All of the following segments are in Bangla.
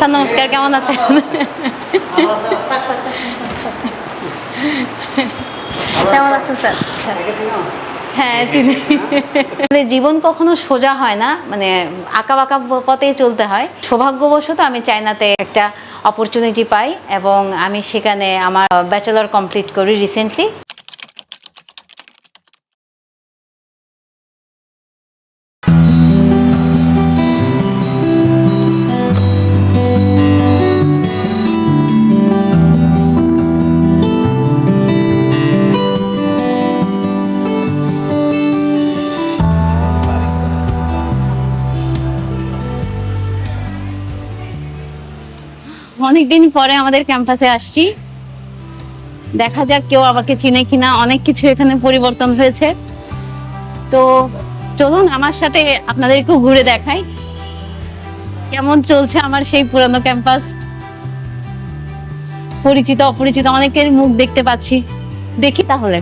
স্যার নমস্কার কেমন আছেন? কেমন আছেন স্যার? হ্যাঁ চিনি মানে জীবন কখনো সোজা হয় না মানে আঁকা বাঁকা পথেই চলতে হয়। সৌভাগ্যবশত আমি চায়নাতে একটা অপরচুনিটি পাই এবং আমি সেখানে আমার ব্যাচেলর কমপ্লিট করি রিসেন্টলি অনেকদিন পরে আমাদের ক্যাম্পাসে আসছি। দেখা যাক কেউ আমাকে চিনে কিনা অনেক কিছু এখানে পরিবর্তন হয়েছে। তো চলুন আমার সাথে আপনাদেরকেও ঘুরে দেখাই। কেমন চলছে আমার সেই পুরানো ক্যাম্পাস? পরিচিত অপরিচিত অনেকের মুখ দেখতে পাচ্ছি। দেখি তাহলে।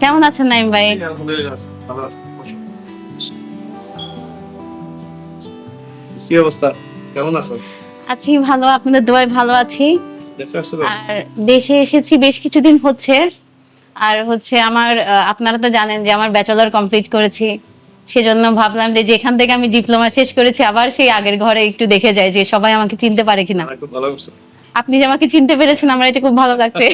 কেমন আছেন নাইম ভাই? কি অবস্থা? কেমন আছো? আছি ভালো আপনাদের দোয়ায় ভালো আছি? আর দেশে এসেছি বেশ কিছুদিন হচ্ছে। আর হচ্ছে আমার আপনারা তো জানেন যে আমার ব্যাচেলর কমপ্লিট করেছি। সেজন্য ভাবলাম যে যেখান থেকে আমি ডিপ্লোমা শেষ করেছি আবার সেই আগের ঘরে একটু দেখে যাই যে সবাই আমাকে চিনতে পারে কিনা। করছ। আপনি যে আমাকে চিনতে পেরেছেন আমার এটা খুব ভালো লাগছে।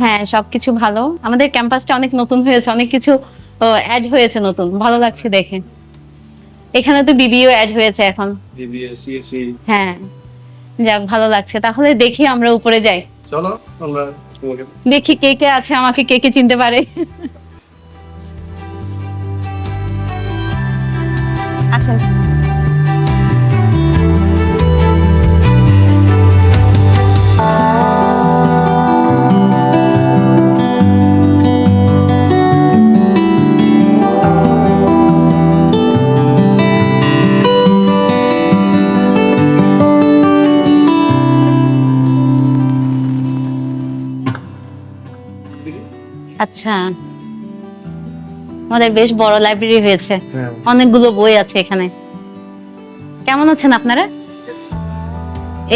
হ্যাঁ সবকিছু ভালো। আমাদের ক্যাম্পাসটা অনেক নতুন হয়েছে অনেক কিছু অ্যাড হয়েছে নতুন। ভালো লাগছে দেখে। এখানে তো বিবিও অ্যাড হয়েছে এখন। বিবিএ সিএসসি হ্যাঁ। যাক ভালো লাগছে। তাহলে দেখি আমরা উপরে যাই। চলো আমরা দেখি কে কে আছে আমাকে কে কে চিনতে পারে। আসেন। আচ্ছা। আমাদের বেশ বড় লাইব্রেরি হয়েছে। হ্যাঁ। অনেকগুলো বই আছে এখানে। কেমন আছেন আপনারা?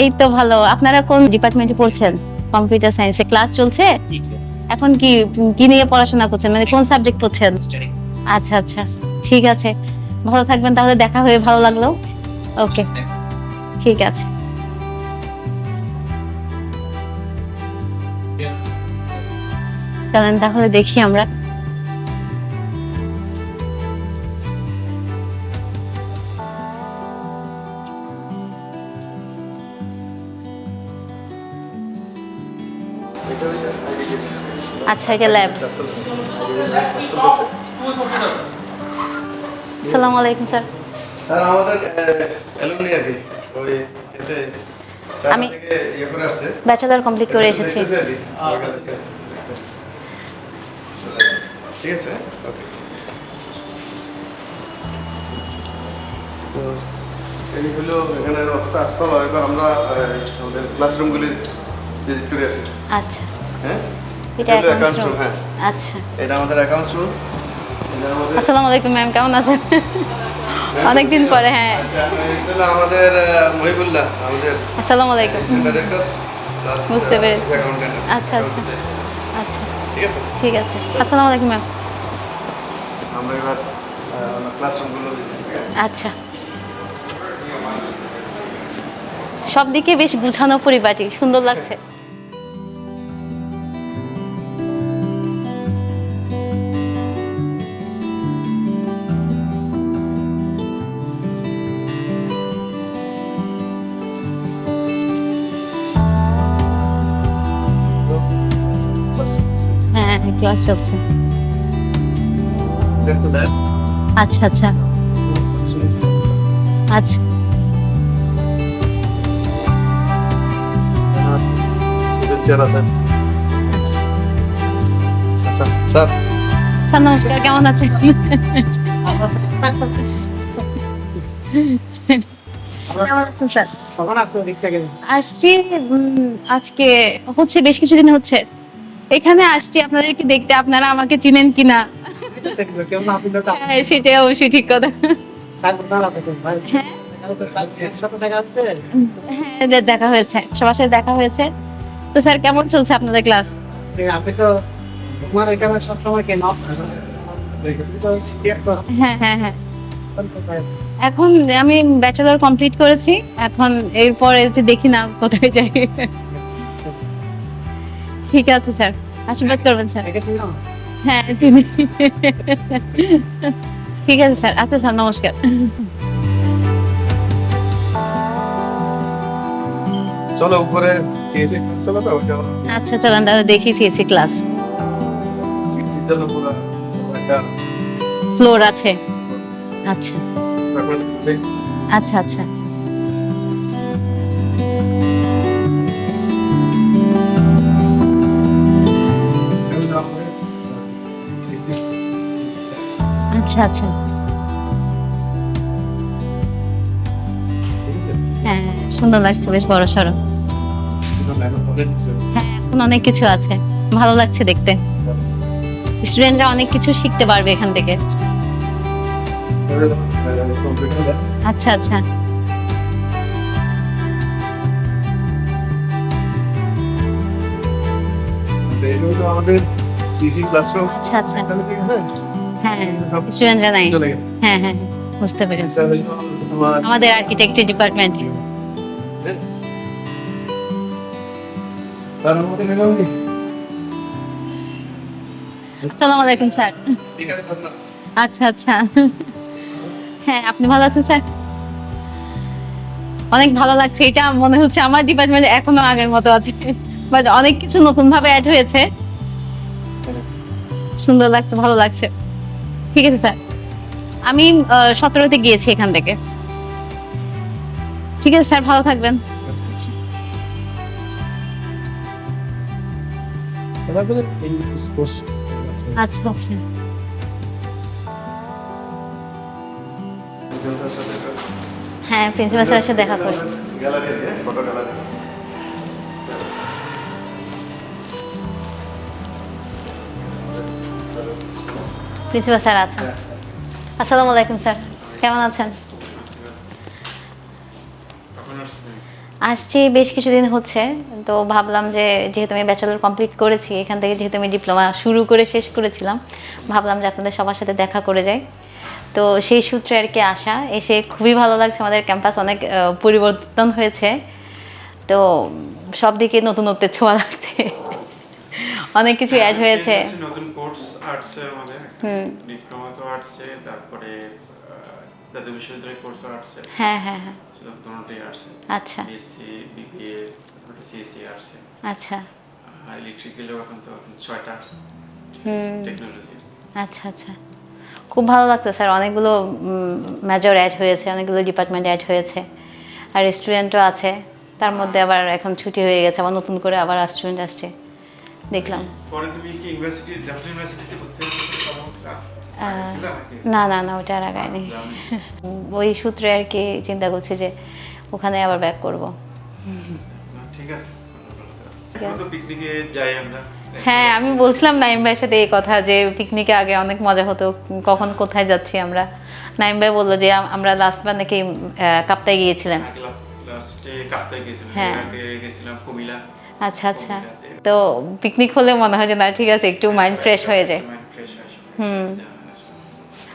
এই তো ভালো। আপনারা কোন ডিপার্টমেন্টে পড়ছেন? কম্পিউটার সায়েন্সে ক্লাস চলছে? এখন কি কি নিয়ে পড়াশোনা করছেন? মানে কোন সাবজেক্ট পড়ছেন? আচ্ছা আচ্ছা। ঠিক আছে। ভালো থাকবেন তাহলে দেখা হয়ে ভালো লাগল। ওকে ঠিক আছে। চলেন তাহলে দেখি আমরা। আচ্ছা এটা ল্যাব আসসালামু আলাইকুম স্যার। স্যার আমাদের অ্যালুমিনি আর কি? ওই এতে আমি- থেকে ইয়ে করে আসছে। ব্যাচেলর কমপ্লিট করে এসেছি। ঠিক আছে? ওকে তো এই হলো এখানে অবস্থা চলো এবার আমরা আমাদের ক্লাসরুমগুলি ভিজিট করে আসি। আচ্ছা। হ্যাঁ? এটা অ্যাকাউন্টস রুম হ্যাঁ। আচ্ছা। এটা আমাদের অ্যাকাউন্টস রুম আসসালামু আলাইকুম ম্যাম কেমন আছেন? অনেকদিন পরে হ্যাঁ। আচ্ছা, আমাদের আহ, মহিবুল্লাহ আমাদের আসসালামু আলাইকুম। বুঝতে পেরেছি। আচ্ছা, আচ্ছা। আচ্ছা। ঠিক আছে? ঠিক আছে। আসসালামু আলাইকুম ম্যাম। আমরা এবার ক্লাসরুমগুলো আচ্ছা। সব দিকে বেশ গুছানো পরিপাটি সুন্দর লাগছে। হ্যাঁ ক্লাস চলছে আচ্ছা আচ্ছা। আচ্ছা। স্যার। নমস্কার কেমন আছেন? আসছো আজকে হচ্ছে বেশ কিছুদিন হচ্ছে। এখানে আসছি আপনাদেরকে দেখতে? আপনারা আমাকে চিনেন কিনা? হ্যাঁ সেটাই অবশ্যই ঠিক কথা। হ্যাঁ দেখা হ্যাঁ হয়েছে। সবার সাথে দেখা হয়েছে। তো স্যার, কেমন চলছে আপনাদের ক্লাস? হ্যাঁ হ্যাঁ হ্যাঁ। এখন আমি ব্যাচেলর কমপ্লিট করেছি। এখন এরপর দেখি না কোথায় যাই। ঠিক আছে স্যার। আশীর্বাদ করবেন স্যার। হ্যাঁ চিনি ঠিক আছে স্যার। আচ্ছা স্যার নমস্কার। চলো উপরে সিএসি চলো তো ওটা আচ্ছা চলেন তাহলে দেখি সিএসসি ক্লাস ফ্লোর আছে। আচ্ছা। আচ্ছা আচ্ছা। আচ্ছা আচ্ছা। হ্যাঁ সুন্দর লাগছে বেশ বড় সড়ো। হ্যাঁ এখন অনেক কিছু আছে। ভালো লাগছে দেখতে। স্টুডেন্টরা অনেক কিছু শিখতে পারবে এখান থেকে। আচ্ছা আচ্ছা। আমাদের সিসি ক্লাসরুম আচ্ছা আচ্ছা। হ্যাঁ স্টুডেন্টরা নাই। হ্যাঁ হ্যাঁ বুঝতে পেরেছি। আমাদের আর্কিটেকচার ডিপার্টমেন্ট নিলাম কি? আসসালামু আলাইকুম স্যার। আচ্ছা আচ্ছা। হ্যাঁ আপনি ভালো আছেন স্যার? অনেক ভালো লাগছে। এটা মনে হচ্ছে আমার ডিপার্টমেন্ট এখনও আগের মতো আছে। বাট অনেক কিছু নতুন ভাবে অ্যাড হয়েছে সুন্দর লাগছে ভালো লাগছে। ঠিক আছে, স্যার। আমি সতেরোতে গিয়েছি এখান থেকে। ঠিক আছে, স্যার, ভালো থাকবেন। আচ্ছা আচ্ছা। হ্যাঁ প্রিন্সিপাল স্যারের সাথে দেখা করি প্রিন্সিপাল স্যার আছেন। আসসালামু আলাইকুম স্যার। কেমন আছেন? আসছি। বেশ কিছুদিন হচ্ছে। তো ভাবলাম যে যেহেতু আমি ব্যাচেলর কমপ্লিট করেছি এখান থেকে যেহেতু আমি ডিপ্লোমা শুরু করে শেষ করেছিলাম ভাবলাম যে আপনাদের সবার সাথে দেখা করে যাই। তো সেই সূত্রে আর কি আসা। এসে খুবই ভালো লাগছে আমাদের ক্যাম্পাস অনেক পরিবর্তন হয়েছে। তো সব দিকে নতুনত্বের ছোঁয়া লাগছে। অনেক কিছু অ্যাড হয়েছে। নতুন কোর্স আর্টসে আমাদের। হুম। ডিপ্লোমা তো আর্টসে তারপরে জাতীয় বিশ্ববিদ্যালয় কোর্স আর্টসে হ্যাঁ হ্যাঁ হ্যাঁ। সেটা আর্টসে আচ্ছা। বিএসসি বিবিএ তারপরে সিএসসি আর্টসে আচ্ছা। আর ইলেকট্রিক্যালেও এখন তো ছয়টা হুম। টেকনোলজি আচ্ছা আচ্ছা। খুব ভালো লাগছে স্যার। অনেকগুলো মেজর অ্যাড হয়েছে অনেকগুলো ডিপার্টমেন্ট অ্যাড হয়েছে। আর স্টুডেন্টও আছে। তার মধ্যে আবার এখন ছুটি হয়ে গেছে। আবার নতুন করে আবার স্টুডেন্ট আসছে। দেখলাম। পরে তুমি কি ইউনিভার্সিটি ইউনিভার্সিটিতে ভর্তি হয়েছিলে সমস্যা আহ, ছিল নাকি না না না ওটা আগায়নি ওই সূত্রে আর কি চিন্তা করছি যে ওখানে আবার ব্যাক করব। ঠিক আছে। পিকনিকে যাই আমরা। হ্যাঁ আমি বলছিলাম নাইম ভাইয়ের সাথে এই কথা যে পিকনিকে আগে অনেক মজা হতো কখন কোথায় যাচ্ছি আমরা। নাইম ভাই বলল যে আমরা লাস্ট বার নাকি কাপ্তায় গিয়েছিলেন। হ্যাঁ। আচ্ছা আচ্ছা। তো পিকনিক হলে মনে হয় যে না ঠিক আছে একটু মাইন্ড ফ্রেশ হয়ে যায়। হুম।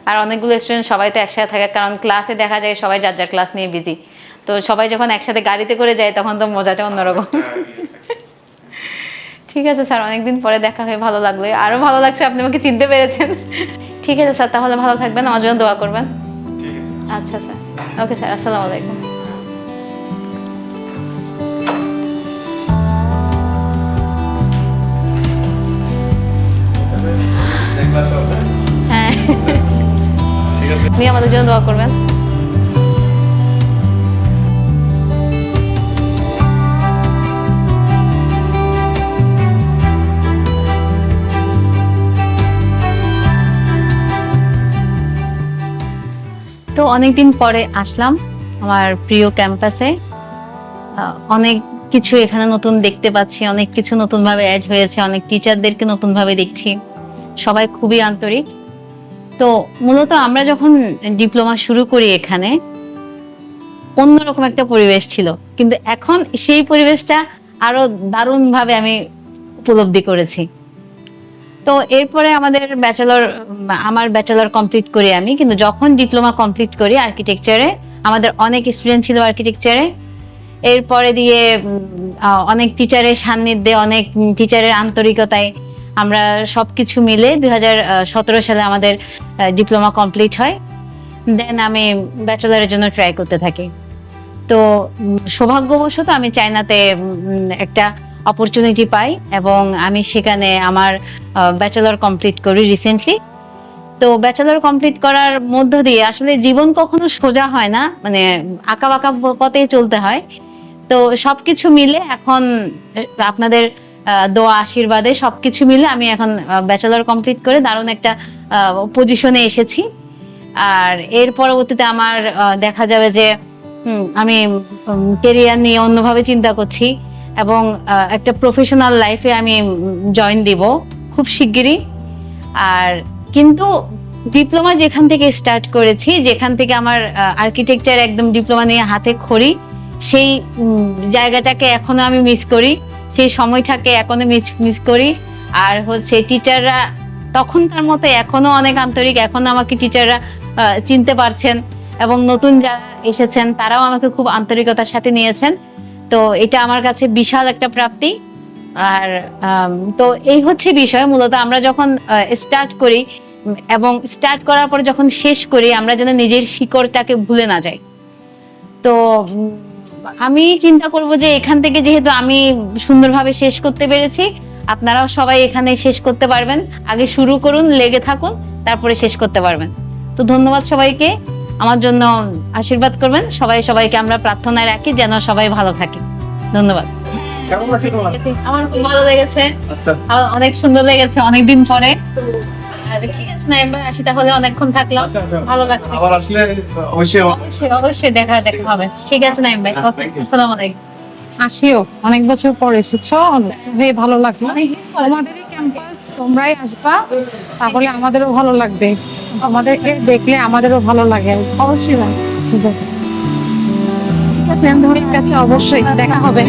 আর অনেকগুলো স্টুডেন্ট সবাই তো একসাথে থাকে কারণ ক্লাসে দেখা যায় সবাই যার যার ক্লাস নিয়ে বিজি তো সবাই যখন একসাথে গাড়িতে করে যায় তখন তো মজাটা অন্যরকম। ঠিক আছে স্যার অনেকদিন পরে দেখা হয়ে ভালো লাগল। আরও ভালো লাগছে আপনি আমাকে চিনতে পেরেছেন। ঠিক আছে স্যার তাহলে ভালো থাকবেন আমার জন্য দোয়া করবেন। আচ্ছা স্যার। ওকে স্যার আসসালামু আলাইকুম। হ্যাঁ? আপনি আমাদের জন্য দোয়া করবেন। তো অনেকদিন পরে আসলাম আমার প্রিয় ক্যাম্পাসে। অনেক কিছু এখানে নতুন দেখতে পাচ্ছি, অনেক কিছু নতুন ভাবে অ্যাড হয়েছে, অনেক টিচারদেরকে নতুন ভাবে দেখছি। সবাই খুবই আন্তরিক। তো মূলত আমরা যখন ডিপ্লোমা শুরু করি এখানে অন্যরকম একটা পরিবেশ ছিল। কিন্তু এখন সেই পরিবেশটা আরও দারুণভাবে আমি উপলব্ধি করেছি। তো এরপরে আমাদের ব্যাচেলর, আমার ব্যাচেলর কমপ্লিট করি আমি, কিন্তু যখন ডিপ্লোমা কমপ্লিট করি আর্কিটেকচারে, আমাদের অনেক স্টুডেন্ট ছিল আর্কিটেকচারে। এরপরে দিয়ে অনেক টিচারের সান্নিধ্যে, অনেক টিচারের আন্তরিকতায় আমরা সব কিছু মিলে দু হাজার সতেরো সালে আমাদের ডিপ্লোমা কমপ্লিট হয়। দেন আমি ব্যাচেলারের জন্য ট্রাই করতে থাকি। তো সৌভাগ্যবশত আমি চায়নাতে একটা অপরচুনিটি পাই এবং আমি সেখানে আমার ব্যাচেলর কমপ্লিট করি রিসেন্টলি তো ব্যাচেলর কমপ্লিট করার মধ্য দিয়ে আসলে জীবন কখনো সোজা হয় না মানে আঁকা বাঁকা পথেই চলতে হয়। তো সবকিছু মিলে এখন আপনাদের দোয়া, আশীর্বাদে সবকিছু মিলে আমি এখন ব্যাচেলর কমপ্লিট করে দারুণ একটা পজিশনে এসেছি। আর এর পরবর্তীতে আমার দেখা যাবে যে আমি কেরিয়ার নিয়ে অন্যভাবে চিন্তা করছি এবং একটা প্রফেশনাল লাইফে আমি জয়েন দিব খুব শিগগিরই। আর কিন্তু ডিপ্লোমা যেখান থেকে স্টার্ট করেছি, যেখান থেকে আমার আর্কিটেকচার একদম ডিপ্লোমা নিয়ে হাতে খড়ি, সেই জায়গাটাকে এখনও আমি মিস করি। সেই সময়টাকে এখনও মিস মিস করি। আর হচ্ছে টিচাররা তখনকার মতো এখনও অনেক আন্তরিক, এখনও আমাকে টিচাররা চিনতে পারছেন এবং নতুন যারা এসেছেন, তারাও আমাকে খুব আন্তরিকতার সাথে নিয়েছেন। তো এটা আমার কাছে বিশাল একটা প্রাপ্তি। আর তো এই হচ্ছে বিষয়, মূলত আমরা যখন স্টার্ট করি, এবং স্টার্ট করার পর যখন শেষ করি, আমরা যেন নিজের শিকড়টাকে ভুলে না যাই। তো আমি চিন্তা করব যে এখান থেকে যেহেতু আমি সুন্দরভাবে শেষ করতে পেরেছি আপনারাও সবাই এখানে শেষ করতে পারবেন। আগে শুরু করুন লেগে থাকুন তারপরে শেষ করতে পারবেন। তো ধন্যবাদ সবাইকে। আমার জন্য আশীর্বাদ করবেন। সবাই সবাইকে আমরা প্রার্থনায় রাখি যেন সবাই ভালো থাকে। ধন্যবাদ। কেমন আছে তোমার? আমার খুব ভালো লেগেছে। আচ্ছা। অনেক সুন্দর লেগেছে অনেকদিন পরে। আর ঠিক আছে না এবার আসি তাহলে অনেকক্ষণ থাকলাম। ভালো লাগছে। আবার আসলে অবশ্যই অবশ্যই অবশ্যই দেখা দেখা হবে। ঠিক আছে নাইম ভাই ওকে আসসালামু আলাইকুম। আসিও অনেক বছর পর এসেছ ভালো লাগল। ক্যাম্পাস তোমরাই আসবা তাহলে আমাদেরও ভালো লাগবে। আমাদেরকে দেখলে আমাদেরও ভালো লাগে। অবশ্যই ঠিক আছে অবশ্যই দেখা হবে।